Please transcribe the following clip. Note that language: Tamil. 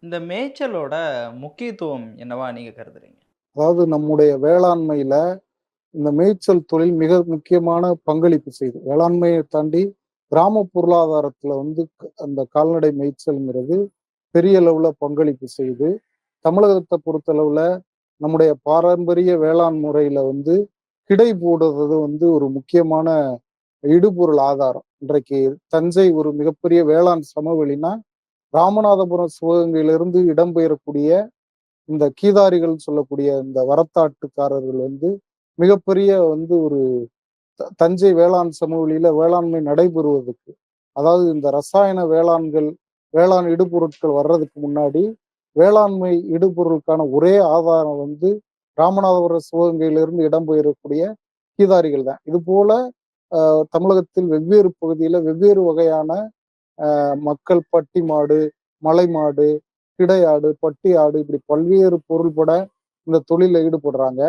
இந்த மேய்ச்சலோட முக்கியத்துவம் என்னவா நீங்க கருதுறீங்க? அதாவது நம்முடைய வேளாண்மையில இந்த மேய்ச்சல் தொழில் மிக முக்கியமான பங்களிப்பு செய்யுது. வேளாண்மையை தாண்டி கிராம பொருளாதாரத்துல வந்து க- அந்த கால்நடை மேய்ச்சல்ங்கிறது பெரிய அளவுல பங்களிப்பு செய்யுது. தமிழகத்தை பொறுத்தளவுல நம்முடைய பாரம்பரிய வேளாண் முறையில வந்து கிடை போடுறது வந்து ஒரு முக்கியமான இடுபொருள் ஆதாரம். இன்றைக்கு தஞ்சை ஒரு மிகப்பெரிய வேளாண் சமவெளினா ராமநாதபுரம் சிவகங்கையிலிருந்து இடம்பெயரக்கூடிய இந்த கீதாரிகள் சொல்லக்கூடிய இந்த வரத்தாட்டுக்காரர்கள் வந்து மிகப்பெரிய வந்து ஒரு த- தஞ்சை வேளாண் சமவெளியில வேளாண்மை நடைபெறுவதற்கு அதாவது இந்த ரசாயன வேளாண்கள் வேளாண் இடுபொருட்கள் வர்றதுக்கு முன்னாடி வேளாண்மை இடுபொருளுக்கான ஒரே ஆதாரம் வந்து ராமநாதபுரம் சிவகங்கையிலிருந்து இடம்பெயரக்கூடிய கீதாரிகள் தான். இது போல தமிழகத்தில் வெவ்வேறு பகுதியில வெவ்வேறு வகையான மக்கள் பட்டி மாடு மலை மாடு கிடையாடு பட்டி ஆடு இப்படி பல்வேறு பொருள்பட இந்த தொழிலில் ஈடுபடுறாங்க.